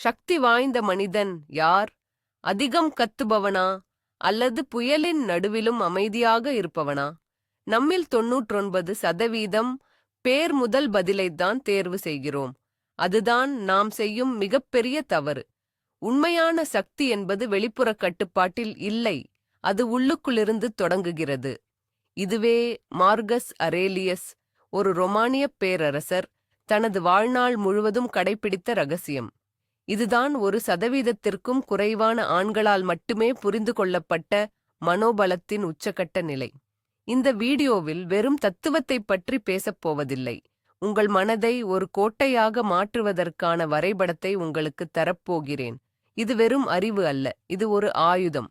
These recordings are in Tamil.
சக்தி வாய்ந்த மனிதன் யார்? அதிகம் கத்துபவனா? அல்லது புயலின் நடுவிலும் அமைதியாக இருப்பவனா? நம்மில் தொன்னூற்றொன்பது சதவீதம் பேர் முதல் பதிலைத்தான் தேர்வு செய்கிறோம். அதுதான் நாம் செய்யும் மிகப்பெரிய தவறு. உண்மையான சக்தி என்பது வெளிப்புற கட்டுப்பாட்டில் இல்லை அது உள்ளுக்குள்ளிருந்து தொடங்குகிறது. இதுவே மார்கஸ் அரேலியஸ் ஒரு ரொமானியப் பேரரசர் தனது வாழ்நாள் முழுவதும் கடைபிடித்த ரகசியம். இதுதான் ஒரு சதவீதத்திற்கும் குறைவான ஆண்களால் மட்டுமே புரிந்து கொள்ளப்பட்ட மனோபலத்தின் உச்சக்கட்ட நிலை. இந்த வீடியோவில் வெறும் தத்துவத்தைப் பற்றி பேசப் போவதில்லை. உங்கள் மனதை ஒரு கோட்டையாக மாற்றுவதற்கான வரைபடத்தை உங்களுக்கு தரப்போகிறேன் இது வெறும் அறிவு அல்ல இது ஒரு ஆயுதம்.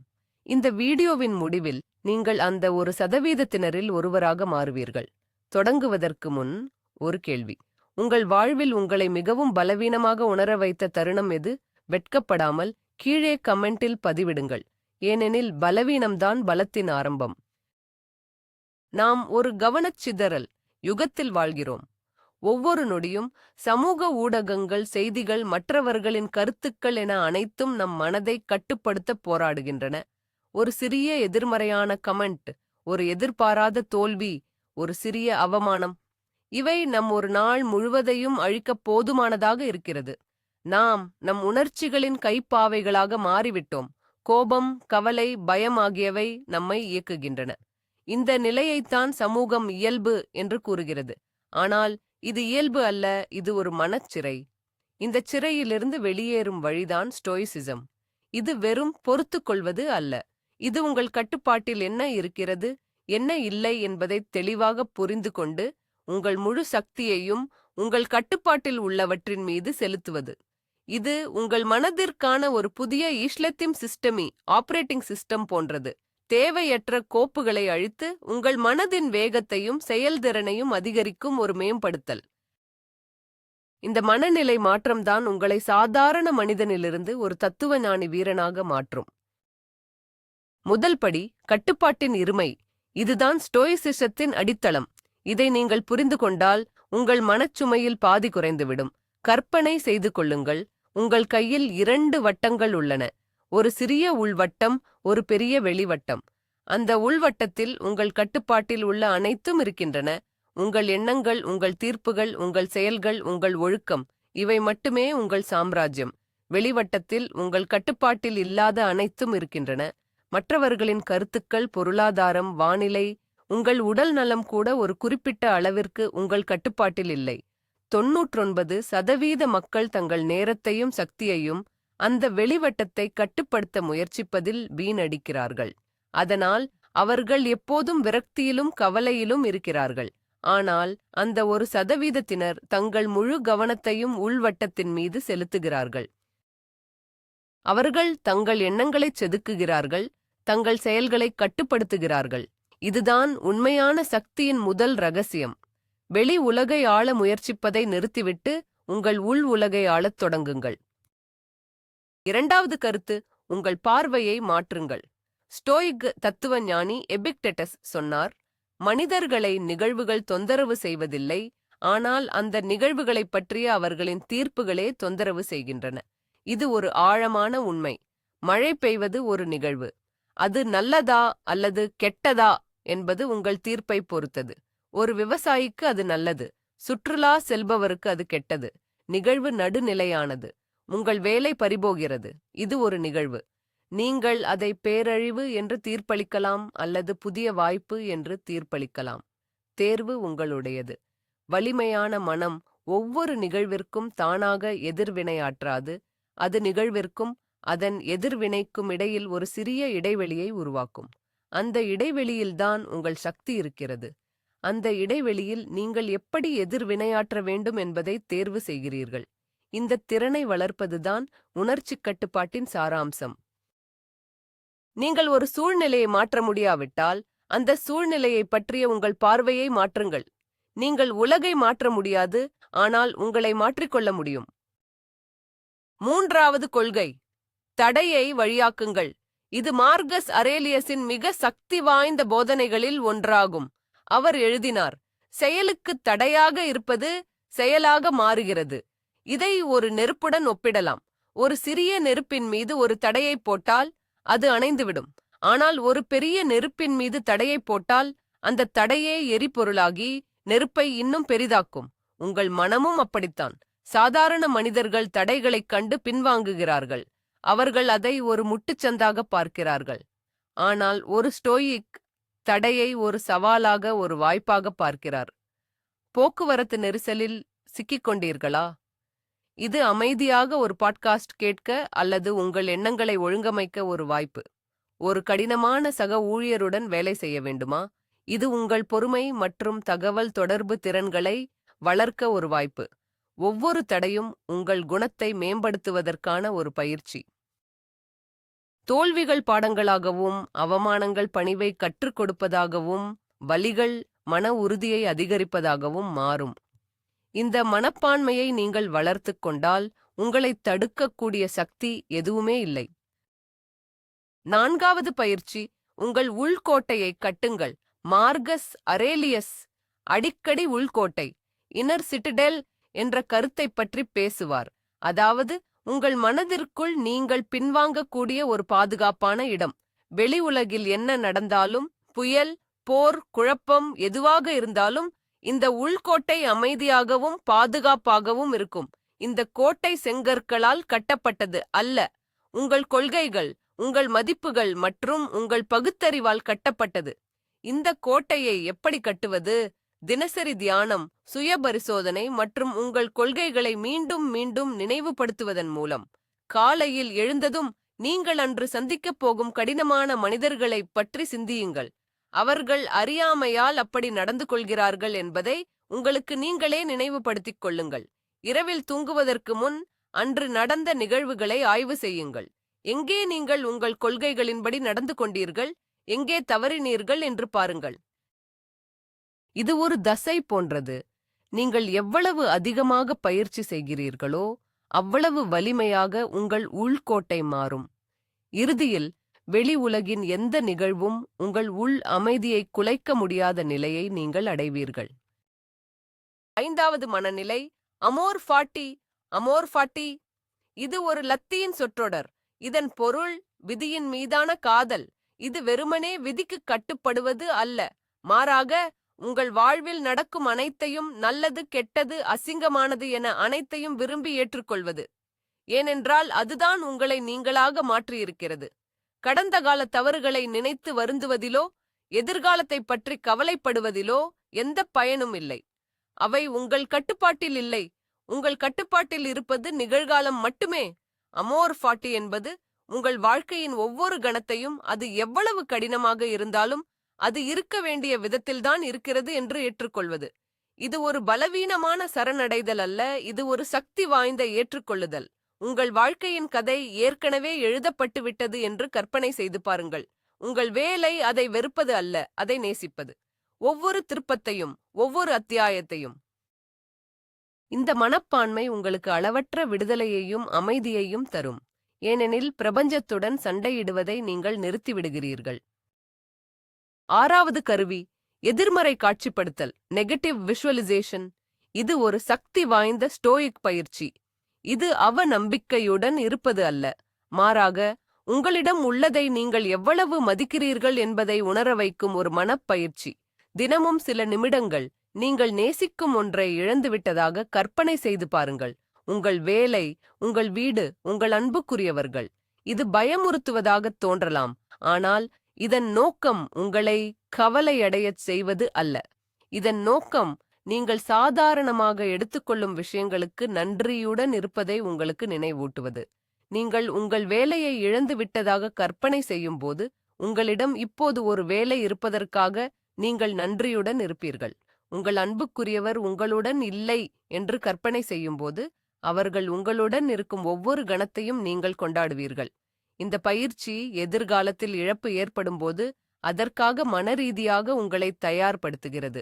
இந்த வீடியோவின் முடிவில் நீங்கள் அந்த ஒரு சதவீதத்தினரில் ஒருவராக மாறுவீர்கள். தொடங்குவதற்கு முன் ஒரு கேள்வி. உங்கள் வாழ்வில் உங்களை மிகவும் பலவீனமாக உணர வைத்த தருணம் எது? வெட்கப்படாமல் கீழே கமெண்டில் பதிவிடுங்கள். ஏனெனில் பலவீனம்தான் பலத்தின் ஆரம்பம். நாம் ஒரு கவனச்சிதறல் யுகத்தில் வாழ்கிறோம். ஒவ்வொரு நொடியும் சமூக ஊடகங்கள் செய்திகள் மற்றவர்களின் கருத்துக்கள் என அனைத்தும் நம் மனதை கட்டுப்படுத்த போராடுகின்றன. ஒரு சிறிய எதிர்மறையான கமெண்ட் ஒரு எதிர்பாராத தோல்வி ஒரு சிறிய அவமானம் இவை நம் ஒரு நாள் முழுவதையும் அழிக்கப் போதுமானதாக இருக்கிறது. நாம் நம் உணர்ச்சிகளின் கைப்பாவைகளாக மாறிவிட்டோம். கோபம் கவலை பயம் ஆகியவை நம்மை இயக்குகின்றன. இந்த நிலையைத்தான் சமூகம் இயல்பு என்று கூறுகிறது. ஆனால் இது இயல்பு அல்ல இது ஒரு மனச்சிறை. இந்த சிறையிலிருந்து வெளியேறும் வழிதான் ஸ்டோயிசிசம். இது வெறும் பொறுத்துக் கொள்வது அல்ல. இது உங்கள் கட்டுப்பாட்டில் என்ன இருக்கிறது என்ன இல்லை என்பதை தெளிவாக புரிந்து கொண்டு உங்கள் முழு சக்தியையும் உங்கள் கட்டுப்பாட்டில் உள்ளவற்றின் மீது செலுத்துவது. இது உங்கள் மனதிற்கான ஒரு புதிய ஈஷ்லத்திம் சிஸ்டமி ஆபரேட்டிங் சிஸ்டம் போன்றது. தேவையற்ற கோப்புகளை அழித்து உங்கள் மனதின் வேகத்தையும் செயல்திறனையும் அதிகரிக்கும் ஒரு மேம்படுத்தல். இந்த மனநிலை மாற்றம்தான் உங்களை சாதாரண மனிதனிலிருந்து ஒரு தத்துவ ஞானி வீரனாக மாற்றும். முதல் படி கட்டுப்பாட்டின் இருமை. இதுதான் ஸ்டோயிசிசத்தின் அடித்தளம். இதை நீங்கள் புரிந்து கொண்டால் உங்கள் மனச்சுமையில் பாதி குறைந்துவிடும். கற்பனை செய்து கொள்ளுங்கள். உங்கள் கையில் இரண்டு வட்டங்கள் உள்ளன. ஒரு சிறிய உள்வட்டம் ஒரு பெரிய வெளிவட்டம். அந்த உள்வட்டத்தில் உங்கள் கட்டுப்பாட்டில் உள்ள அனைத்தும் இருக்கின்றன. உங்கள் எண்ணங்கள் உங்கள் தீர்ப்புகள் உங்கள் செயல்கள் உங்கள் ஒழுக்கம் இவை மட்டுமே உங்கள் சாம்ராஜ்யம். வெளிவட்டத்தில் உங்கள் கட்டுப்பாட்டில் இல்லாத அனைத்தும் இருக்கின்றன. மற்றவர்களின் கருத்துக்கள் பொருளாதாரம் வானிலை உங்கள் உடல் நலம் கூட ஒரு குறிப்பிட்ட அளவிற்கு உங்கள் கட்டுப்பாட்டில் இல்லை. தொன்னூற்றொன்பது சதவீத மக்கள் தங்கள் நேரத்தையும் சக்தியையும் அந்த வெளிவட்டத்தை கட்டுப்படுத்த முயற்சிப்பதில் வீணடிக்கிறார்கள். அதனால் அவர்கள் எப்போதும் விரக்தியிலும் கவலையிலும் இருக்கிறார்கள். ஆனால் அந்த ஒரு சதவீதத்தினர் தங்கள் முழு கவனத்தையும் உள்வட்டத்தின் மீது செலுத்துகிறார்கள். அவர்கள் தங்கள் எண்ணங்களைச் செதுக்குகிறார்கள் தங்கள் செயல்களை கட்டுப்படுத்துகிறார்கள். இதுதான் உண்மையான சக்தியின் முதல் ரகசியம். வெளி உலகை ஆள முயற்சிப்பதை நிறுத்திவிட்டு உங்கள் உள் உலகை ஆளத் தொடங்குங்கள். இரண்டாவது கருத்து உங்கள் பார்வையை மாற்றுங்கள். ஸ்டோயிக் தத்துவ ஞானி எபிக்டெட்டஸ் சொன்னார் மனிதர்களை நிகழ்வுகள் தொந்தரவு செய்வதில்லை ஆனால் அந்த நிகழ்வுகளைப் பற்றிய அவர்களின் தீர்ப்புகளே தொந்தரவு செய்கின்றன. இது ஒரு ஆழமான உண்மை. மழை பெய்வது ஒரு நிகழ்வு. அது நல்லதா அல்லது கெட்டதா என்பது உங்கள் தீர்ப்பை பொறுத்தது. ஒரு விவசாயிக்கு அது நல்லது சுற்றுலா செல்பவருக்கு அது கெட்டது. நிகழ்வு நடுநிலையானது. உங்கள் வேலை பறிபோகிறது இது ஒரு நிகழ்வு. நீங்கள் அதை பேரழிவு என்று தீர்ப்பளிக்கலாம் அல்லது புதிய வாய்ப்பு என்று தீர்ப்பளிக்கலாம். தேர்வு உங்களுடையது. வலிமையான மனம் ஒவ்வொரு நிகழ்விற்கும் தானாக எதிர்வினையாற்றாது. அது நிகழ்விற்கும் அதன் எதிர்வினைக்கும் இடையில் ஒரு சிறிய இடைவெளியை உருவாக்கும். அந்த இடைவெளியில்தான் உங்கள் சக்தி இருக்கிறது. அந்த இடைவெளியில் நீங்கள் எப்படி எதிர்வினையாற்ற வேண்டும் என்பதை தேர்வு செய்கிறீர்கள். இந்த திறனை வளர்ப்பதுதான் உணர்ச்சி கட்டுப்பாட்டின் சாராம்சம். நீங்கள் ஒரு சூழ்நிலையை மாற்ற முடியாவிட்டால் அந்த சூழ்நிலையை பற்றிய உங்கள் பார்வையை மாற்றுங்கள். நீங்கள் உலகை மாற்ற முடியாது ஆனால் உங்களை மாற்றிக்கொள்ள முடியும். மூன்றாவது கொள்கை. தடையை வழியாக்குங்கள். இது மார்கஸ் அரேலியஸின் மிக சக்தி வாய்ந்த போதனைகளில் ஒன்றாகும். அவர் எழுதினார் செயலுக்கு தடையாக இருப்பது செயலாக மாறுகிறது. இதை ஒரு நெருப்புடன் ஒப்பிடலாம். ஒரு சிறிய நெருப்பின் மீது ஒரு தடையை போட்டால் அது அணைந்துவிடும். ஆனால் ஒரு பெரிய நெருப்பின் மீது தடையை போட்டால் அந்த தடையே எரிபொருளாகி நெருப்பை இன்னும் பெரிதாக்கும். உங்கள் மனமும் அப்படித்தான். சாதாரண மனிதர்கள் தடைகளைக் கண்டு பின்வாங்குகிறார்கள். அவர்கள் அதை ஒரு முட்டுச்சந்தாக பார்க்கிறார்கள். ஆனால் ஒரு ஸ்டோயிக் தடையை ஒரு சவாலாக ஒரு வாய்ப்பாக பார்க்கிறார். போக்குவரத்து நெரிசலில் சிக்கிக்கொண்டீர்களா இது அமைதியாக ஒரு பாட்காஸ்ட் கேட்க அல்லது உங்கள் எண்ணங்களை ஒழுங்கமைக்க ஒரு வாய்ப்பு. ஒரு கடினமான சக ஊழியருடன் வேலை செய்ய வேண்டுமா? இது உங்கள் பொறுமை மற்றும் தகவல் தொடர்பு திறன்களை வளர்க்க ஒரு வாய்ப்பு. ஒவ்வொரு தடையும் உங்கள் குணத்தை மேம்படுத்துவதற்கான ஒரு பயிற்சி. தோல்விகள் பாடங்களாகவும் அவமானங்கள் பணிவை கற்றுக் கொடுப்பதாகவும் வலிகள் மன உறுதியை அதிகரிப்பதாகவும் மாறும். இந்த மனப்பான்மையை நீங்கள் வளர்த்து கொண்டால் உங்களைத் தடுக்கக்கூடிய சக்தி எதுவுமே இல்லை. நான்காவது பயிற்சி உங்கள் உள்கோட்டையை கட்டுங்கள். மார்கஸ் அரேலியஸ் அடிக்கடி உள்கோட்டை இன்னர் சிட்டடெல் என்ற கருத்தைப் பற்றி பேசுவார். அதாவது உங்கள் மனதிற்குள் நீங்கள் பின்வாங்கக்கூடிய ஒரு பாதுகாப்பான இடம். வெளி உலகில் என்ன நடந்தாலும் புயல் போர் குழப்பம் எதுவாக இருந்தாலும் இந்த உள்கோட்டை அமைதியாகவும் பாதுகாப்பாகவும் இருக்கும். இந்த கோட்டை செங்கற்களால் கட்டப்பட்டது அல்ல. உங்கள் கொள்கைகள் உங்கள் மதிப்புகள் மற்றும் உங்கள் பகுத்தறிவால் கட்டப்பட்டது. இந்த கோட்டையை எப்படி கட்டுவது? தினசரி தியானம் சுய பரிசோதனை மற்றும் உங்கள் கொள்கைகளை மீண்டும் மீண்டும் நினைவுபடுத்துவதன் மூலம். காலையில் எழுந்ததும் நீங்கள் அன்று சந்திக்கப் போகும் கடினமான மனிதர்களைப் பற்றி சிந்தியுங்கள். அவர்கள் அறியாமையால் அப்படி நடந்து கொள்கிறார்கள் என்பதை உங்களுக்கு நீங்களே நினைவுபடுத்திக் கொள்ளுங்கள். இரவில் தூங்குவதற்கு முன் அன்று நடந்த நிகழ்வுகளை ஆய்வு செய்யுங்கள். எங்கே நீங்கள் உங்கள் கொள்கைகளின்படி நடந்து கொண்டீர்கள்? எங்கே தவறினீர்கள் என்று பாருங்கள். இது ஒரு தசை போன்றது. நீங்கள் எவ்வளவு அதிகமாக பயிற்சி செய்கிறீர்களோ அவ்வளவு வலிமையாக உங்கள் உள்கோட்டை மாறும். இறுதியில் வெளி உலகின் எந்த நிகழ்வும் உங்கள் உள் அமைதியை குலைக்க முடியாத நிலையை நீங்கள் அடைவீர்கள். ஐந்தாவது மனநிலை அமோர் ஃபாட்டி அமோர் ஃபாட்டி. இது ஒரு லத்தீன் சொற்றொடர். இதன் பொருள் விதியின் மீதான காதல். இது வெறுமனே விதிக்கு கட்டுப்படுவது அல்ல. மாறாக உங்கள் வாழ்வில் நடக்கும் அனைத்தையும் நல்லது கெட்டது அசிங்கமானது என அனைத்தையும் விரும்பி ஏற்றுக்கொள்வது. ஏனென்றால் அதுதான் உங்களை நீங்களாக மாற்றியிருக்கிறது. கடந்த கால தவறுகளை நினைத்து வருந்துவதிலோ எதிர்காலத்தைப் பற்றி கவலைப்படுவதிலோ எந்த பயனும் இல்லை. அவை உங்கள் கட்டுப்பாட்டில் இல்லை. உங்கள் கட்டுப்பாட்டில் இருப்பது நிகழ்காலம் மட்டுமே. அமோர் ஃபாட்டி என்பது உங்கள் வாழ்க்கையின் ஒவ்வொரு கணத்தையும் அது எவ்வளவு கடினமாக இருந்தாலும் அது இருக்க வேண்டிய விதத்தில்தான் இருக்கிறது என்று ஏற்றுக்கொள்வது. இது ஒரு பலவீனமான சரணடைதல் அல்ல இது ஒரு சக்தி வாய்ந்த ஏற்றுக்கொள்ளுதல். உங்கள் வாழ்க்கையின் கதை ஏற்கனவே எழுதப்பட்டு விட்டது என்று கற்பனை செய்து பாருங்கள். உங்கள் வேலை அதை வெறுப்பது அல்ல அதை நேசிப்பது. ஒவ்வொரு திருப்பத்தையும் ஒவ்வொரு அத்தியாயத்தையும். இந்த மனப்பான்மை உங்களுக்கு அளவற்ற விடுதலையையும் அமைதியையும் தரும். ஏனெனில் பிரபஞ்சத்துடன் சண்டையிடுவதை நீங்கள் நிறுத்திவிடுகிறீர்கள். ஆறாவது கருவி எதிர்மறை காட்சிப்படுத்தல் நெகட்டிவ் விஷுவலைசேஷன் இது ஒரு சக்தி வாய்ந்த ஸ்டோயிக் பயிற்சி. இது அவ நம்பிக்கையுடன் இருப்பது அல்ல. மாறாக உங்களிடம் உள்ளதை நீங்கள் எவ்வளவு மதிக்கிறீர்கள் என்பதை உணர வைக்கும் ஒரு மனப்பயிற்சி. தினமும் சில நிமிடங்கள் நீங்கள் நேசிக்கும் ஒன்றை இழந்துவிட்டதாக கற்பனை செய்து பாருங்கள். உங்கள் வேலை உங்கள் வீடு உங்கள் அன்புக்குரியவர்கள். இது பயமுறுத்துவதாகத் தோன்றலாம். ஆனால் இதன் நோக்கம் உங்களை கவலையடையச் செய்வது அல்ல. இதன் நோக்கம் நீங்கள் சாதாரணமாக எடுத்துக்கொள்ளும் விஷயங்களுக்கு நன்றியுடன் இருப்பதை உங்களுக்கு நினைவூட்டுவது. நீங்கள் உங்கள் வேலையை இழந்து விட்டதாக கற்பனை செய்யும்போது உங்களிடம் இப்போது ஒரு வேலை இருப்பதற்காக நீங்கள் நன்றியுடன் இருப்பீர்கள். உங்கள் அன்புக்குரியவர் உங்களுடன் இல்லை என்று கற்பனை செய்யும்போது அவர்கள் உங்களுடன் இருக்கும் ஒவ்வொரு கணத்தையும் நீங்கள் கொண்டாடுவீர்கள். இந்த பயிற்சி எதிர்காலத்தில் இழப்பு ஏற்படும்போது அதற்காக மனரீதியாக உங்களை தயார்படுத்துகிறது.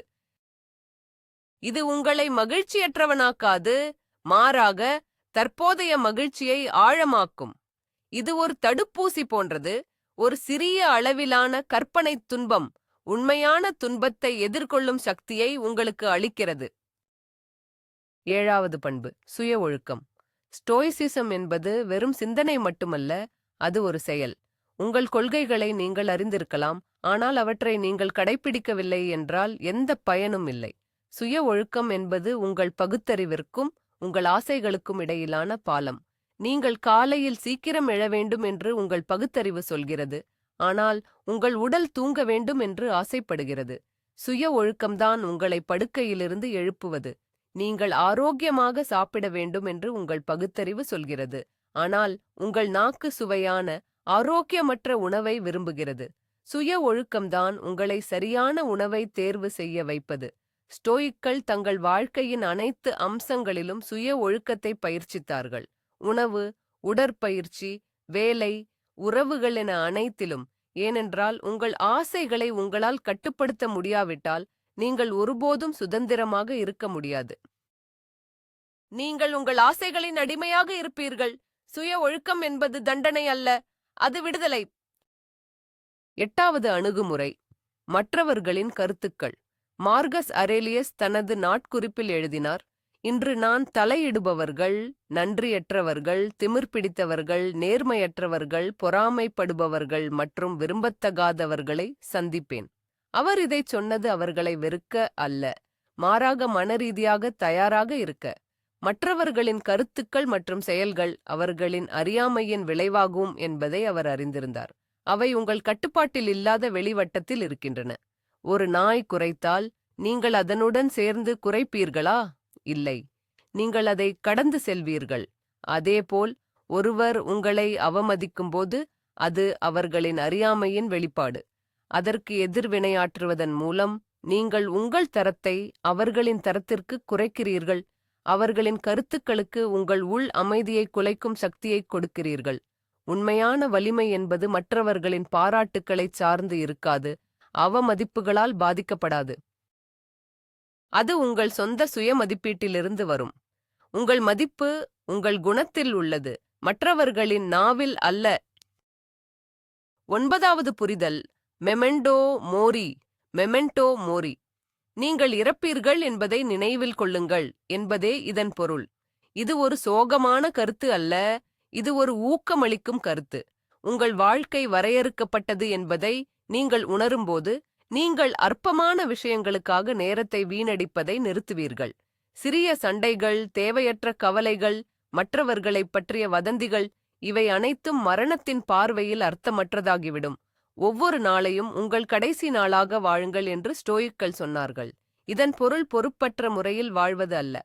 இது உங்களை மகிழ்ச்சியற்றவனாக்காது மாறாக தற்போதைய மகிழ்ச்சியை ஆழமாக்கும். இது ஒரு தடுப்பூசி போன்றது. ஒரு சிறிய அளவிலான கற்பனை துன்பம் உண்மையான துன்பத்தை எதிர்கொள்ளும் சக்தியை உங்களுக்கு அளிக்கிறது. ஏழாவது பண்பு சுய ஒழுக்கம். ஸ்டோயிசிசம் என்பது வெறும் சிந்தனை மட்டுமல்ல அது ஒரு செயல். உங்கள் கொள்கைகளை நீங்கள் அறிந்திருக்கலாம் ஆனால் அவற்றை நீங்கள் கடைப்பிடிக்கவில்லை என்றால் எந்த பயனும் இல்லை. சுய ஒழுக்கம் என்பது உங்கள் பகுத்தறிவிற்கும் உங்கள் ஆசைகளுக்கும் இடையிலான பாலம். நீங்கள் காலையில் சீக்கிரம் எழ வேண்டும் என்று உங்கள் பகுத்தறிவு சொல்கிறது ஆனால் உங்கள் உடல் தூங்க வேண்டும் என்று ஆசைப்படுகிறது. சுய ஒழுக்கம்தான் உங்களை படுக்கையிலிருந்து எழுப்புவது. நீங்கள் ஆரோக்கியமாக சாப்பிட வேண்டும் என்று உங்கள் பகுத்தறிவு சொல்கிறது. ஆனால் உங்கள் நாக்கு சுவையான ஆரோக்கியமற்ற உணவை விரும்புகிறது. சுய ஒழுக்கம்தான் உங்களை சரியான உணவை தேர்வு செய்ய வைப்பது. ஸ்டோயிக்கள் தங்கள் வாழ்க்கையின் அனைத்து அம்சங்களிலும் சுய ஒழுக்கத்தை பயிற்சித்தார்கள். உணவு உடற்பயிற்சி வேலை உறவுகள் என அனைத்திலும் ஏனென்றால் உங்கள் ஆசைகளை உங்களால் கட்டுப்படுத்த முடியாவிட்டால் நீங்கள் ஒருபோதும் சுதந்திரமாக இருக்க முடியாது. நீங்கள் உங்கள் ஆசைகளின் அடிமையாக இருப்பீர்கள். சுய ஒழுக்கம் என்பது தண்டனை அல்ல அது விடுதலை. எட்டாவது அணுகுமுறை மற்றவர்களின் கருத்துக்கள். மார்கஸ் அரேலியஸ் தனது நாட்குறிப்பில் எழுதினார் இன்று நான் தலையிடுபவர்கள் நன்றியற்றவர்கள் திமிர் பிடித்தவர்கள் நேர்மையற்றவர்கள் பொறாமைப்படுபவர்கள் மற்றும் விரும்பத்தகாதவர்களை சந்திப்பேன். அவர் இதைச் சொன்னது அவர்களை வெறுக்க அல்ல மாறாக மனரீதியாக தயாராக இருக்க. மற்றவர்களின் கருத்துக்கள் மற்றும் செயல்கள் அவர்களின் அறியாமையின் விளைவாகும் என்பதை அவர் அறிந்திருந்தார். அவை உங்கள் கட்டுப்பாட்டில் இல்லாத வெளிவட்டத்தில் இருக்கின்றன. ஒரு நாய் குறைத்தால் நீங்கள் அதனுடன் சேர்ந்து குறைப்பீர்களா இல்லை. நீங்கள் அதை கடந்து செல்வீர்கள். அதேபோல் ஒருவர் உங்களை அவமதிக்கும்போது அது அவர்களின் அறியாமையின் வெளிப்பாடு. அதற்கு எதிர்வினையாற்றுவதன் மூலம் நீங்கள் உங்கள் தரத்தை அவர்களின் தரத்திற்கு குறைக்கிறீர்கள். அவர்களின் கருத்துக்களுக்கு உங்கள் உள் அமைதியை குலைக்கும் சக்தியை கொடுக்கிறீர்கள். உண்மையான வலிமை என்பது மற்றவர்களின் பாராட்டுக்களைச் சார்ந்து இருக்காது. அவமதிப்புகளால் பாதிக்கப்படாது. அது உங்கள் சொந்த சுய மதிப்பீட்டிலிருந்து வரும். உங்கள் மதிப்பு உங்கள் குணத்தில் உள்ளது. மற்றவர்களின் நாவில் அல்ல. ஒன்பதாவது புரிதல். Memento mori. Memento mori. நீங்கள் இறப்பீர்கள் என்பதை நினைவில் கொள்ளுங்கள் என்பதே இதன் பொருள். இது ஒரு சோகமான கருத்து அல்ல இது ஒரு ஊக்கமளிக்கும் கருத்து. உங்கள் வாழ்க்கை வரையறுக்கப்பட்டது என்பதை நீங்கள் உணரும்போது நீங்கள் அற்பமான விஷயங்களுக்காக நேரத்தை வீணடிப்பதை நிறுத்துவீர்கள். சிறிய சண்டைகள் தேவையற்ற கவலைகள் மற்றவர்களைப் பற்றிய வதந்திகள் இவை அனைத்தும் மரணத்தின் பார்வையில் அர்த்தமற்றதாகிவிடும். ஒவ்வொரு நாளையும் உங்கள் கடைசி நாளாக வாழுங்கள் என்று ஸ்டோயிக்கள் சொன்னார்கள். இதன் பொருள் பொறுப்பற்ற முறையில் வாழ்வது அல்ல.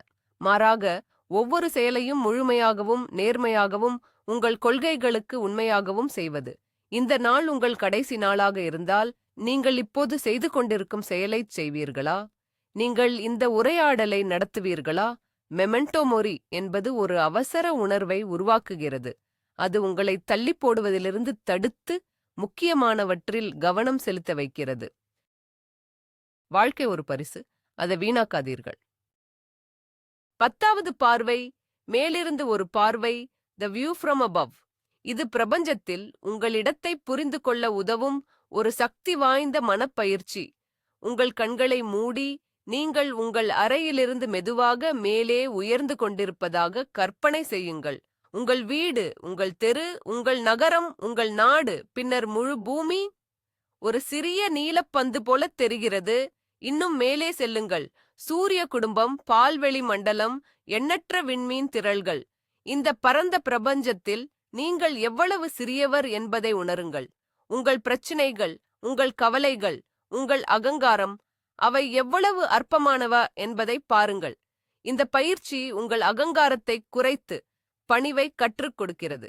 மாறாக ஒவ்வொரு செயலையும் முழுமையாகவும் நேர்மையாகவும் உங்கள் கொள்கைகளுக்கு உண்மையாகவும் செய்வது. இந்த நாள் உங்கள் கடைசி நாளாக இருந்தால் நீங்கள் இப்போது செய்து கொண்டிருக்கும் செயலைச் செய்வீர்களா? நீங்கள் இந்த உரையாடலை நடத்துவீர்களா? மெமெண்டோமொரி என்பது ஒரு அவசர உணர்வை உருவாக்குகிறது. அது உங்களை தள்ளி போடுவதிலிருந்து தடுத்து முக்கியமானவற்றில் கவனம் செலுத்த வைக்கிறது. வாழ்க்கை ஒரு பரிசு அதை வீணாக்காதீர்கள். பத்தாவது பார்வை மேலிருந்து ஒரு பார்வை த வியூ ஃப்ரம் அபவ் இது பிரபஞ்சத்தில் உங்களிடத்தை புரிந்து கொள்ள உதவும் ஒரு சக்தி வாய்ந்த மனப்பயிற்சி. உங்கள் கண்களை மூடி நீங்கள் உங்கள் அறையிலிருந்து மெதுவாக மேலே உயர்ந்து கொண்டிருப்பதாக கற்பனை செய்யுங்கள். உங்கள் வீடு உங்கள் தெரு உங்கள் நகரம் உங்கள் நாடு பின்னர் முழு பூமி. ஒரு சிறிய நீலப்பந்து போல தெரிகிறது. இன்னும் மேலே செல்லுங்கள். சூரிய குடும்பம் பால்வெளி மண்டலம் எண்ணற்ற விண்மீன் திரள்கள். இந்த பரந்த பிரபஞ்சத்தில் நீங்கள் எவ்வளவு சிறியவர் என்பதை உணருங்கள். உங்கள் பிரச்சினைகள் உங்கள் கவலைகள் உங்கள் அகங்காரம் அவை எவ்வளவு அற்பமானவ என்பதை பாருங்கள். இந்த பயிற்சி உங்கள் அகங்காரத்தை குறைத்து பணிவை கற்றுக் கொடுக்கிறது.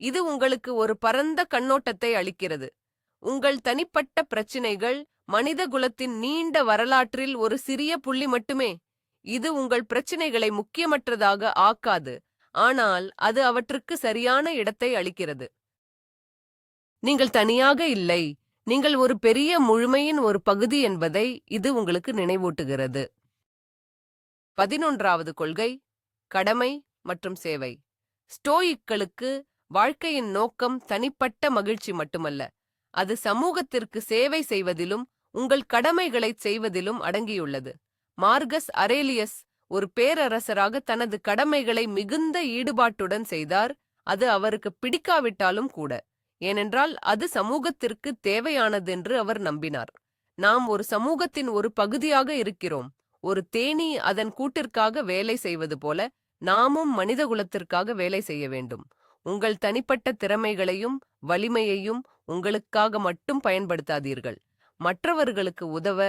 இது உங்களுக்கு ஒரு பரந்த கண்ணோட்டத்தை அளிக்கிறது. உங்கள் தனிப்பட்ட பிரச்சினைகள் மனித குலத்தின் நீண்ட வரலாற்றில் ஒரு சிறிய புள்ளி மட்டுமே. இது உங்கள் பிரச்சினைகளை முக்கியமற்றதாக ஆக்காது. ஆனால் அது அவற்றுக்கு சரியான இடத்தை அளிக்கிறது. நீங்கள் தனியாக இல்லை. நீங்கள் ஒரு பெரிய முழுமையின் ஒரு பகுதி என்பதை இது உங்களுக்கு நினைவூட்டுகிறது. பதினொன்றாவது கொள்கை கடமை மற்றும் சேவை. ஸ்டோயிக்களுக்கு வாழ்க்கையின் நோக்கம் தனிப்பட்ட மகிழ்ச்சி மட்டுமல்ல. அது சமூகத்திற்கு சேவை செய்வதிலும் உங்கள் கடமைகளைச் செய்வதிலும் அடங்கியுள்ளது. மார்கஸ் அரேலியஸ் ஒரு பேரரசராக தனது கடமைகளை மிகுந்த ஈடுபாட்டுடன் செய்தார். அது அவருக்கு பிடிக்காவிட்டாலும் கூட. ஏனென்றால் அது சமூகத்திற்கு தேவையானதென்று அவர் நம்பினார். நாம் ஒரு சமூகத்தின் ஒரு பகுதியாக இருக்கிறோம். ஒரு தேனீ அதன் கூட்டிற்காக வேலை செய்வது போல நாமும் மனிதகுலத்திற்காக வேலை செய்ய வேண்டும். உங்கள் தனிப்பட்ட திறமைகளையும் வலிமையையும் உங்களுக்காக மட்டும் பயன்படுத்தாதீர்கள். மற்றவர்களுக்கு உதவ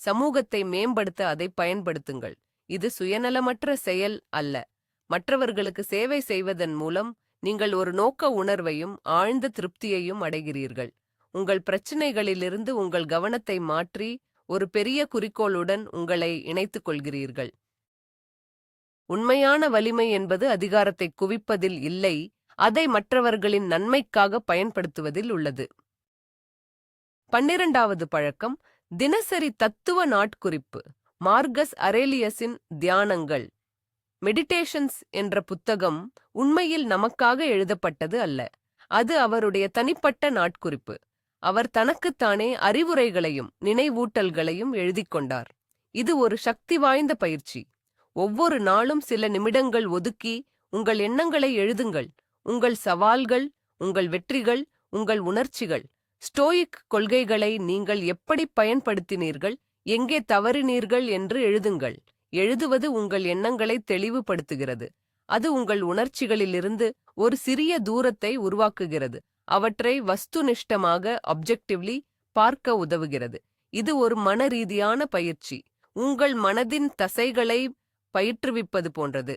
சமூகத்தை மேம்படுத்த அதை பயன்படுத்துங்கள். இது சுயநலமற்ற செயல் அல்ல. மற்றவர்களுக்கு சேவை செய்வதன் மூலம் நீங்கள் ஒரு நோக்க உணர்வையும் ஆழ்ந்த திருப்தியையும் அடைகிறீர்கள். உங்கள் பிரச்சினைகளிலிருந்து உங்கள் கவனத்தை மாற்றி ஒரு பெரிய குறிக்கோளுடன் உங்களை இணைத்துக் கொள்கிறீர்கள். உண்மையான வலிமை என்பது அதிகாரத்தை குவிப்பதில் இல்லை அதை மற்றவர்களின் நன்மைக்காக பயன்படுத்துவதில் உள்ளது. பன்னிரண்டாவது பழக்கம் தினசரி தத்துவ நாட்குறிப்பு மார்கஸ் அரேலியஸின் தியானங்கள். மெடிடேஷன்ஸ் என்ற புத்தகம் உண்மையில் நமக்காக எழுதப்பட்டது அல்ல அது அவருடைய தனிப்பட்ட நாட்குறிப்பு. அவர் தனக்குத்தானே அறிவுரைகளையும் நினைவூட்டல்களையும் எழுதிக் கொண்டார். இது ஒரு சக்தி வாய்ந்த பயிற்சி. ஒவ்வொரு நாளும் சில நிமிடங்கள் ஒதுக்கி உங்கள் எண்ணங்களை எழுதுங்கள். உங்கள் சவால்கள் உங்கள் வெற்றிகள் உங்கள் உணர்ச்சிகள். ஸ்டோயிக் கொள்கைகளை நீங்கள் எப்படி பயன்படுத்தினீர்கள்? எங்கே தவறினீர்கள் என்று எழுதுங்கள். எழுதுவது உங்கள் எண்ணங்களை தெளிவுபடுத்துகிறது. அது உங்கள் உணர்ச்சிகளிலிருந்து ஒரு சிறிய தூரத்தை உருவாக்குகிறது. அவற்றை வஸ்துனிஷ்டமாக அப்ஜெக்டிவ்லி பார்க்க உதவுகிறது. இது ஒரு மன ரீதியான பயிற்சி. உங்கள் மனதின் தசைகளை பயிற்றுவிப்பது போன்றது.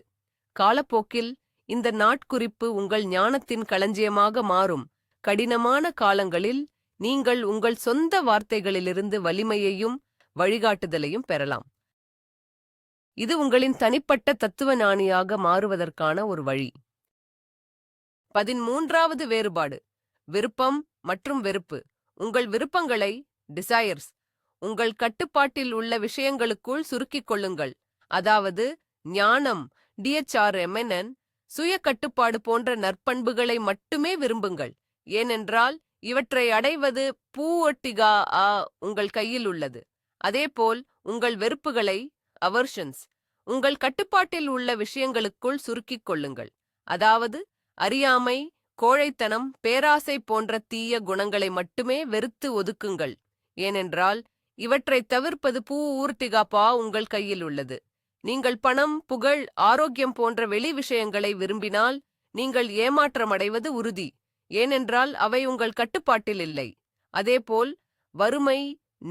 காலப்போக்கில் இந்த நாட்குறிப்பு உங்கள் ஞானத்தின் களஞ்சியமாக மாறும். கடினமான காலங்களில் நீங்கள் உங்கள் சொந்த வார்த்தைகளிலிருந்து வலிமையையும் வழிகாட்டுதலையும் பெறலாம். இது உங்களின் தனிப்பட்ட தத்துவ ஞானியாக மாறுவதற்கான ஒரு வழி. பதிமூன்றாவது வேறுபாடு. விருப்பம் மற்றும் வெறுப்பு. உங்கள் விருப்பங்களை டிசையர்ஸ் உங்கள் கட்டுப்பாட்டில் உள்ள விஷயங்களுக்குள் சுருக்கிக் கொள்ளுங்கள். அதாவது ஞானம் டிஎச்ஆர் டிஎச்ஆர்எம்என்என் சுய கட்டுப்பாடு போன்ற நற்பண்புகளை மட்டுமே விரும்புங்கள். ஏனென்றால் இவற்றை அடைவது பூவொட்டிகா ஆ உங்கள் கையில் உள்ளது. அதேபோல் உங்கள் வெறுப்புகளை அவர்ஷன்ஸ் உங்கள் கட்டுப்பாட்டில் உள்ள விஷயங்களுக்குள் சுருக்கிக் கொள்ளுங்கள். அதாவது அறியாமை கோழைத்தனம் பேராசை போன்ற தீய குணங்களை மட்டுமே வெறுத்து ஒதுக்குங்கள். ஏனென்றால் இவற்றை தவிர்ப்பது பூ ஊர்த்திகாப்பா உங்கள் கையில் உள்ளது. நீங்கள் பணம் புகழ் ஆரோக்கியம் போன்ற வெளி விஷயங்களை விரும்பினால் நீங்கள் ஏமாற்றமடைவது உறுதி. ஏனென்றால் அவை உங்கள் கட்டுப்பாட்டில் இல்லை. அதேபோல் வறுமை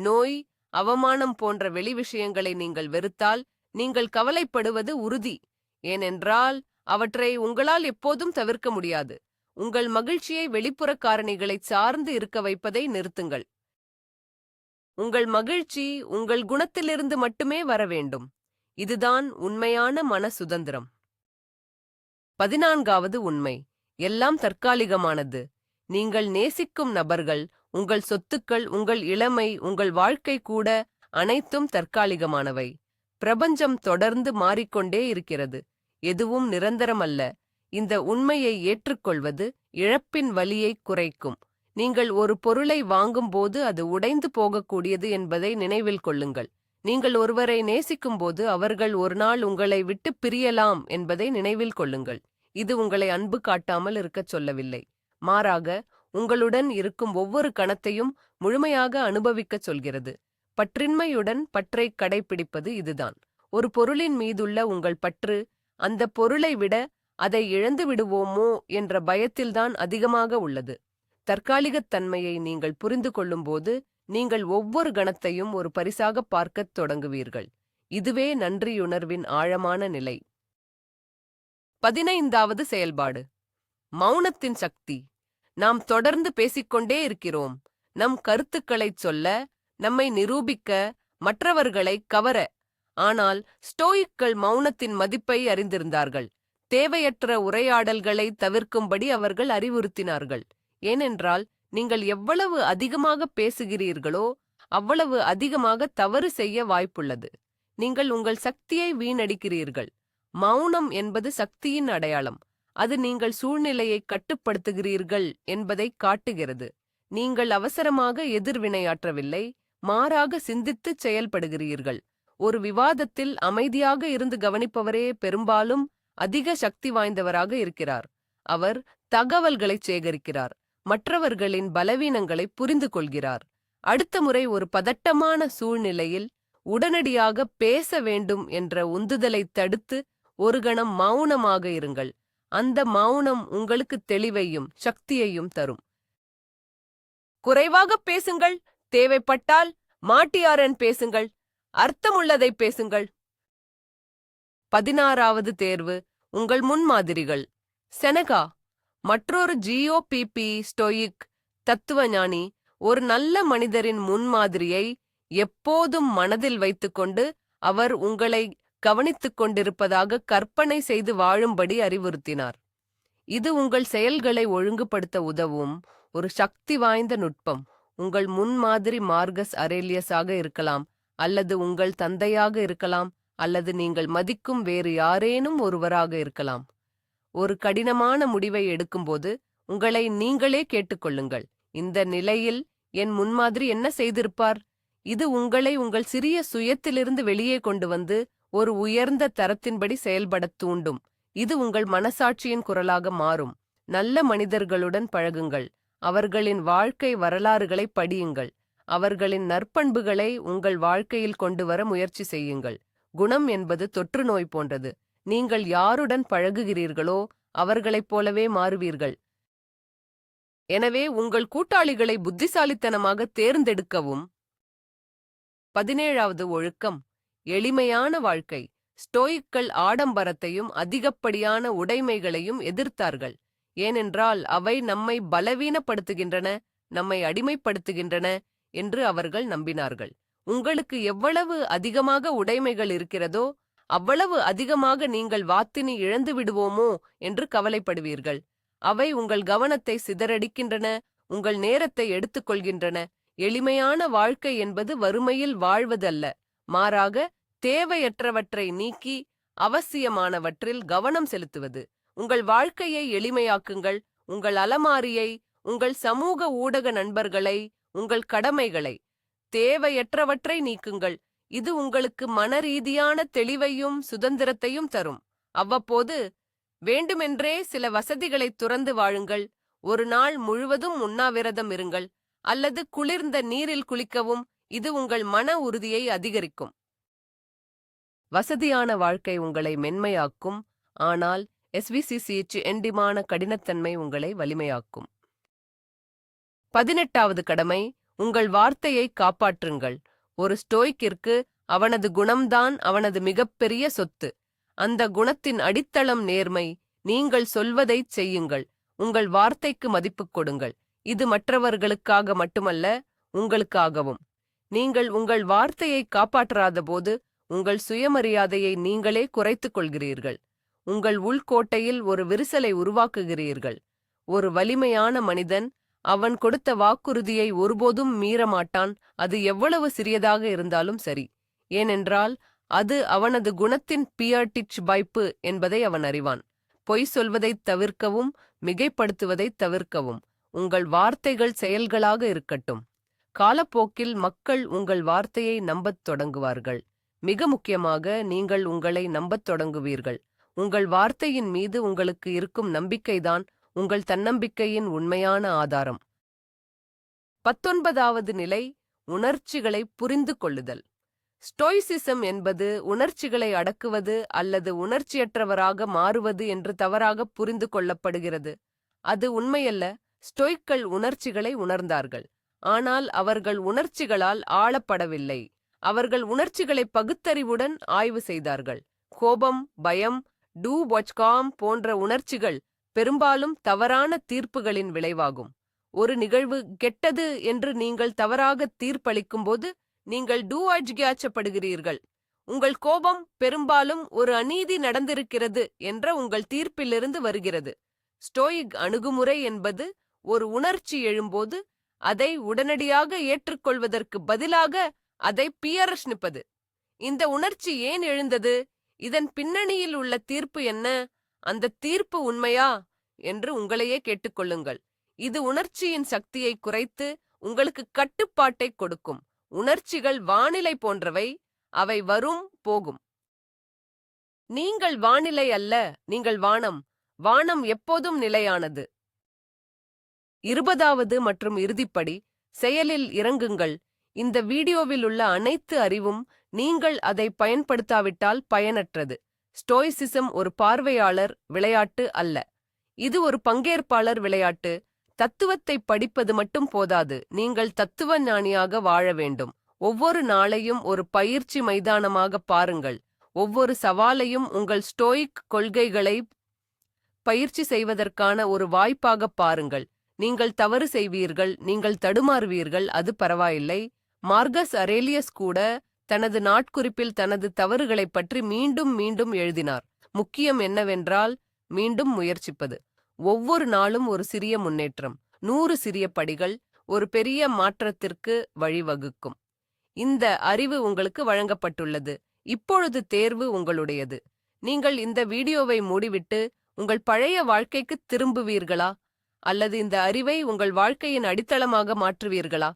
நோய் அவமானம் போன்ற வெளி விஷயங்களை நீங்கள் வெறுத்தால் நீங்கள் கவலைப்படுவது உறுதி. ஏனென்றால் அவற்றை உங்களால் எப்போதும் தவிர்க்க முடியாது. உங்கள் மகிழ்ச்சியை வெளிப்புற காரணிகளை சார்ந்து இருக்க வைப்பதை நிறுத்துங்கள். உங்கள் மகிழ்ச்சி உங்கள் குணத்திலிருந்து மட்டுமே வர வேண்டும். இதுதான் உண்மையான மன சுதந்திரம் பதினான்காவது உண்மை. எல்லாம் தற்காலிகமானது. நீங்கள் நேசிக்கும் நபர்கள் உங்கள் சொத்துக்கள் உங்கள் இளமை உங்கள் வாழ்க்கை கூட அனைத்தும் தற்காலிகமானவை. பிரபஞ்சம் தொடர்ந்து மாறிக்கொண்டே இருக்கிறது. எதுவும் நிரந்தரமல்ல. இந்த உண்மையை ஏற்றுக்கொள்வது இழப்பின் வலியை குறைக்கும். நீங்கள் ஒரு பொருளை வாங்கும்போது அது உடைந்து போகக்கூடியது என்பதை நினைவில் கொள்ளுங்கள். நீங்கள் ஒருவரை நேசிக்கும்போது அவர்கள் ஒரு நாள் உங்களை விட்டு பிரியலாம் என்பதை நினைவில் கொள்ளுங்கள். இது உங்களை அன்பு காட்டாமல் இருக்கச் சொல்லவில்லை. மாறாக உங்களுடன் இருக்கும் ஒவ்வொரு கணத்தையும் முழுமையாக அனுபவிக்கச் சொல்கிறது. பற்றின்மையுடன் பற்றை கடைப்பிடிப்பது இதுதான். ஒரு பொருளின் மீதுள்ள உங்கள் பற்று அந்த பொருளை விட அதை இழந்து விடுவோமோ என்ற பயத்தில்தான் அதிகமாக உள்ளது. தற்காலிகத் தன்மையை நீங்கள் புரிந்து கொள்ளும்போது நீங்கள் ஒவ்வொரு கணத்தையும் ஒரு பரிசாக பார்க்கத் தொடங்குவீர்கள். இதுவே நன்றியுணர்வின் ஆழமான நிலை. பதினைந்தாவது செயல்பாடு. மௌனத்தின் சக்தி. நாம் தொடர்ந்து பேசிக்கொண்டே இருக்கிறோம். நம் கருத்துக்களைச் சொல்ல நம்மை நிரூபிக்க மற்றவர்களை கவர. ஆனால் ஸ்டோயிக்கள் மௌனத்தின் மதிப்பை அறிந்திருந்தார்கள். தேவையற்ற உரையாடல்களை தவிர்க்கும்படி அவர்கள் அறிவுறுத்தினார்கள். ஏனென்றால் நீங்கள் எவ்வளவு அதிகமாக பேசுகிறீர்களோ அவ்வளவு அதிகமாக தவறு செய்ய வாய்ப்புள்ளது. நீங்கள் உங்கள் சக்தியை வீணடிக்கிறீர்கள். மௌனம் என்பது சக்தியின் அடையாளம். அது நீங்கள் சூழ்நிலையை கட்டுப்படுத்துகிறீர்கள் என்பதை காட்டுகிறது. நீங்கள் அவசரமாக எதிர்வினையாற்றவில்லை மாறாக சிந்தித்துச் செயல்படுகிறீர்கள். ஒரு விவாதத்தில் அமைதியாக இருந்து கவனிப்பவரே பெரும்பாலும் அதிக சக்தி வாய்ந்தவராக இருக்கிறார். அவர் தகவல்களைச் சேகரிக்கிறார். மற்றவர்களின் பலவீனங்களை புரிந்து கொள்கிறார் அடுத்த முறை ஒரு பதட்டமான சூழ்நிலையில் உடனடியாக பேச வேண்டும் என்ற உந்துதலைத் தடுத்து ஒரு கணம் மௌனமாக இருங்கள். அந்த மௌனம் உங்களுக்கு தெளிவையும் சக்தியையும் தரும். குறைவாக பேசுங்கள் தேவைப்பட்டால் மாட்டியாரன் பேசுங்கள் அர்த்தமுள்ளதை பேசுங்கள். பதினாறாவது தேர்வு உங்கள் முன்மாதிரிகள். செனகா மற்றொரு ஜியோபிபி ஸ்டோயிக் தத்துவஞானி ஒரு நல்ல மனிதரின் முன்மாதிரியை எப்போதும் மனதில் வைத்துக்கொண்டு அவர் உங்களை கவனித்துக் கொண்டிருப்பதாக கற்பனை செய்து வாழும்படி அறிவுறுத்தினார். இது உங்கள் செயல்களை ஒழுங்குபடுத்த உதவும் ஒரு சக்தி வாய்ந்த நுட்பம். உங்கள் முன்மாதிரி மார்கஸ் அரேலியஸாக இருக்கலாம் அல்லது உங்கள் தந்தையாக இருக்கலாம் அல்லது நீங்கள் மதிக்கும் வேறு யாரேனும் ஒருவராக இருக்கலாம். ஒரு கடினமான முடிவை எடுக்கும்போது உங்களை நீங்களே கேட்டுக்கொள்ளுங்கள். இந்த நிலையில் என் முன்மாதிரி என்ன செய்திருப்பார்? இது உங்களை உங்கள் சிறிய சுயத்திலிருந்து வெளியே கொண்டு வந்து ஒரு உயர்ந்த தரத்தின்படி செயல்படத் தூண்டும். இது உங்கள் மனசாட்சியின் குரலாக மாறும். நல்ல மனிதர்களுடன் பழகுங்கள். அவர்களின் வாழ்க்கை வரலாறுகளை படியுங்கள். அவர்களின் நற்பண்புகளை உங்கள் வாழ்க்கையில் கொண்டு வர முயற்சி செய்யுங்கள். குணம் என்பது தொற்று நோய் போன்றது. நீங்கள் யாருடன் பழகுகிறீர்களோ அவர்களைப் போலவே மாறுவீர்கள். எனவே உங்கள் கூட்டாளிகளை புத்திசாலித்தனமாக தேர்ந்தெடுக்கவும். பதினேழாவது ஒழுக்கம். எளிமையான வாழ்க்கை. ஸ்டோயிக்கள் ஆடம்பரத்தையும் அதிகப்படியான உடைமைகளையும் எதிர்த்தார்கள். ஏனென்றால் அவை நம்மை பலவீனப்படுத்துகின்றன நம்மை அடிமைப்படுத்துகின்றன என்று அவர்கள் நம்பினார்கள். உங்களுக்கு எவ்வளவு அதிகமாக உடைமைகள் இருக்கிறதோ அவ்வளவு அதிகமாக நீங்கள் வாத்தினி இழந்து விடுவோமோ என்று கவலைப்படுவீர்கள். அவை உங்கள் கவனத்தை சிதறடிக்கின்றன உங்கள் நேரத்தை எடுத்துக்கொள்கின்றன. எளிமையான வாழ்க்கை என்பது வறுமையில் வாழ்வதல்ல. மாறாக தேவையற்றவற்றை நீக்கி அவசியமானவற்றில் கவனம் செலுத்துவது. உங்கள் வாழ்க்கையை எளிமையாக்குங்கள் உங்கள் அலமாரியை உங்கள் சமூக ஊடக நண்பர்களை உங்கள் கடமைகளை. தேவையற்றவற்றை நீக்குங்கள். இது உங்களுக்கு மனரீதியான தெளிவையும் சுதந்திரத்தையும் தரும். அவ்வப்போது வேண்டுமென்றே சில வசதிகளை துறந்து வாழுங்கள். ஒரு நாள் முழுவதும் உண்ணாவிரதம் இருங்கள். அல்லது குளிர்ந்த நீரில் குளிக்கவும் இது உங்கள் மன உறுதியை அதிகரிக்கும். வசதியான வாழ்க்கை உங்களை மென்மையாக்கும். ஆனால் எஸ்விசிசிஎச் எண்டிமான கடினத்தன்மை உங்களை வலிமையாக்கும். பதினெட்டாவது கடமை உங்கள் வார்த்தையை காப்பாற்றுங்கள். ஒரு ஸ்டோய்க்கிற்கு அவனது குணம்தான் அவனது மிகப்பெரிய சொத்து. அந்த குணத்தின் அடித்தளம் நேர்மை நீங்கள் சொல்வதைச் செய்யுங்கள் உங்கள் வார்த்தைக்கு மதிப்புக் கொடுங்கள். இது மற்றவர்களுக்காக மட்டுமல்ல உங்களுக்காகவும். நீங்கள் உங்கள் வார்த்தையை காப்பாற்றாதபோது உங்கள் சுயமரியாதையை நீங்களே குறைத்துக் கொள்கிறீர்கள். உங்கள் உள்கோட்டையில் ஒரு விரிசலை உருவாக்குகிறீர்கள். ஒரு வலிமையான மனிதன் அவன் கொடுத்த வாக்குறுதியை ஒருபோதும் மீறமாட்டான். அது எவ்வளவு சிறியதாக இருந்தாலும் சரி. ஏனென்றால் அது அவனது குணத்தின் பியர்டிச் பைப்பு என்பதை அவன் அறிவான். பொய் சொல்வதைத் தவிர்க்கவும் மிகைப்படுத்துவதைத் தவிர்க்கவும் உங்கள் வார்த்தைகள் செயல்களாக இருக்கட்டும். காலப்போக்கில் மக்கள் உங்கள் வார்த்தையை நம்பத் தொடங்குவார்கள். மிக முக்கியமாக நீங்கள் உங்களை நம்பத் தொடங்குவீர்கள். உங்கள் வார்த்தையின் மீது உங்களுக்கு இருக்கும் நம்பிக்கைதான் உங்கள் தன்னம்பிக்கையின் உண்மையான ஆதாரம். பத்தொன்பதாவது நிலை உணர்ச்சிகளை புரிந்து கொள்ளுதல். ஸ்டோய்சிசம் என்பது உணர்ச்சிகளை அடக்குவது அல்லது உணர்ச்சியற்றவராக மாறுவது என்று தவறாக புரிந்து கொள்ளப்படுகிறது. அது உண்மையல்ல ஸ்டோய்க்கள் உணர்ச்சிகளை உணர்ந்தார்கள். ஆனால் அவர்கள் உணர்ச்சிகளால் ஆளப்படவில்லை. அவர்கள் உணர்ச்சிகளை பகுத்தறிவுடன் ஆய்வு செய்தார்கள். கோபம் பயம் டூ பொச்காம் போன்ற உணர்ச்சிகள் பெரும்பாலும் தவறான தீர்ப்புகளின் விளைவாகும். ஒரு நிகழ்வு கெட்டது என்று நீங்கள் தவறாக தீர்ப்பளிக்கும்போது நீங்கள் டூஆட்ஜ்கியாச்சப்படுகிறீர்கள் உங்கள் கோபம் பெரும்பாலும் ஒரு அநீதி நடந்திருக்கிறது என்ற உங்கள் தீர்ப்பிலிருந்து வருகிறது. ஸ்டோயிக் அணுகுமுறை என்பது ஒரு உணர்ச்சி எழும்போது அதை உடனடியாக ஏற்றுக்கொள்வதற்கு பதிலாக அதை பியரஷ்னிப்பது இந்த உணர்ச்சி ஏன் எழுந்தது? இதன் பின்னணியில் உள்ள தீர்ப்பு என்ன? அந்த தீர்ப்பு உண்மையா என்று உங்களையே கேட்டுக்கொள்ளுங்கள். இது உணர்ச்சியின் சக்தியை குறைத்து உங்களுக்கு கட்டுப்பாட்டை கொடுக்கும். உணர்ச்சிகள் வானிலை போன்றவை அவை வரும் போகும். நீங்கள் வானிலை அல்ல நீங்கள் வானம். வானம் எப்போதும் நிலையானது. இருபதாவது மற்றும் இறுதிப்படி செயலில் இறங்குங்கள். இந்த வீடியோவில் உள்ள அனைத்து அறிவும் நீங்கள் அதை பயன்படுத்தாவிட்டால் பயனற்றது. ஸ்டோய்சிசம் ஒரு பார்வையாளர் விளையாட்டு அல்ல. இது ஒரு பங்கேற்பாளர் விளையாட்டு. தத்துவத்தை படிப்பது மட்டும் போதாது. நீங்கள் தத்துவ ஞானியாக வாழ வேண்டும். ஒவ்வொரு நாளையும் ஒரு பயிற்சி மைதானமாக பாருங்கள். ஒவ்வொரு சவாலையும் உங்கள் ஸ்டோயிக் கொள்கைகளை பயிற்சி செய்வதற்கான ஒரு வாய்ப்பாக பாருங்கள். நீங்கள் தவறு செய்வீர்கள் நீங்கள் தடுமாறுவீர்கள் அது பரவாயில்லை. மார்கஸ் அரேலியஸ் கூட தனது நாட்குறிப்பில் தனது தவறுகளைப் பற்றி மீண்டும் மீண்டும் எழுதினார். முக்கியம் என்னவென்றால் மீண்டும் முயற்சிப்பது. ஒவ்வொரு நாளும் ஒரு சிறிய முன்னேற்றம். நூறு சிறிய படிகள் ஒரு பெரிய மாற்றத்திற்கு வழிவகுக்கும். இந்த அறிவு உங்களுக்கு வழங்கப்பட்டுள்ளது. இப்பொழுது தேர்வு உங்களுடையது. நீங்கள் இந்த வீடியோவை மூடிவிட்டு உங்கள் பழைய வாழ்க்கைக்கு திரும்புவீர்களா? அல்லது இந்த அறிவை உங்கள் வாழ்க்கையின் அடித்தளமாக மாற்றுவீர்களா?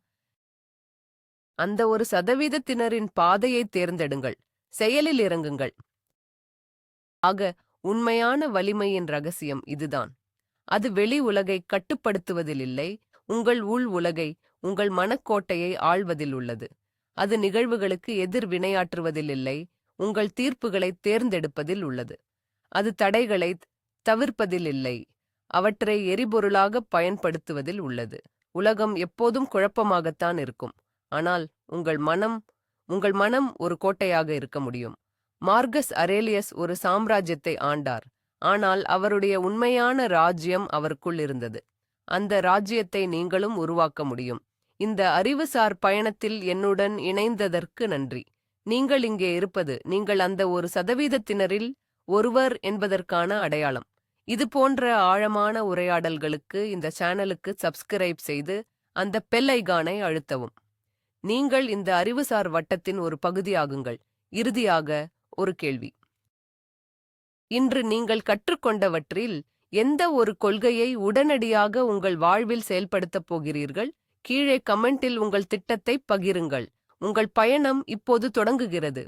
அந்த ஒரு சதவீதத்தினரின் பாதையை தேர்ந்தெடுங்கள். செயலில் இறங்குங்கள். ஆக உண்மையான வலிமையின் ரகசியம் இதுதான். அது வெளி உலகை கட்டுப்படுத்துவதில் இல்லை உங்கள் உள் உலகை உங்கள் மனக்கோட்டையை ஆள்வதில் உள்ளது. அது நிகழ்வுகளுக்கு எதிர் வினையாற்றுவதில் இல்லை உங்கள் தீர்ப்புகளை தேர்ந்தெடுப்பதில் உள்ளது. அது தடைகளை தவிர்ப்பதில் இல்லை அவற்றை எரிபொருளாக பயன்படுத்துவதில் உள்ளது. உலகம் எப்போதும் குழப்பமாகத்தான் இருக்கும். ஆனால் உங்கள் மனம் உங்கள் மனம் ஒரு கோட்டையாக இருக்க முடியும். மார்கஸ் அரேலியஸ் ஒரு சாம்ராஜ்யத்தை ஆண்டார். ஆனால் அவருடைய உண்மையான ராஜ்யம் அவருக்குள் இருந்தது. அந்த ராஜ்யத்தை நீங்களும் உருவாக்க முடியும். இந்த அறிவுசார் பயணத்தில் என்னுடன் இணைந்ததற்கு நன்றி. நீங்கள் இங்கே இருப்பது நீங்கள் அந்த ஒரு சதவீதத்தினரில் ஒருவர் என்பதற்கான அடையாளம். இது போன்ற ஆழமான உரையாடல்களுக்கு இந்த சேனலுக்கு சப்ஸ்கிரைப் செய்து அந்த பெல் ஐகானை அழுத்தவும். நீங்கள் இந்த அறிவுசார் வட்டத்தின் ஒரு பகுதியாகுங்கள். இறுதியாக ஒரு கேள்வி. இன்று நீங்கள் கற்றுக்கொண்டவற்றில் எந்த ஒரு கொள்கையை உடனடியாக உங்கள் வாழ்வில் செயல்படுத்தப் போகிறீர்கள்? கீழே கமெண்டில் உங்கள் திட்டத்தை பகிருங்கள். உங்கள் பயணம் இப்போது தொடங்குகிறது.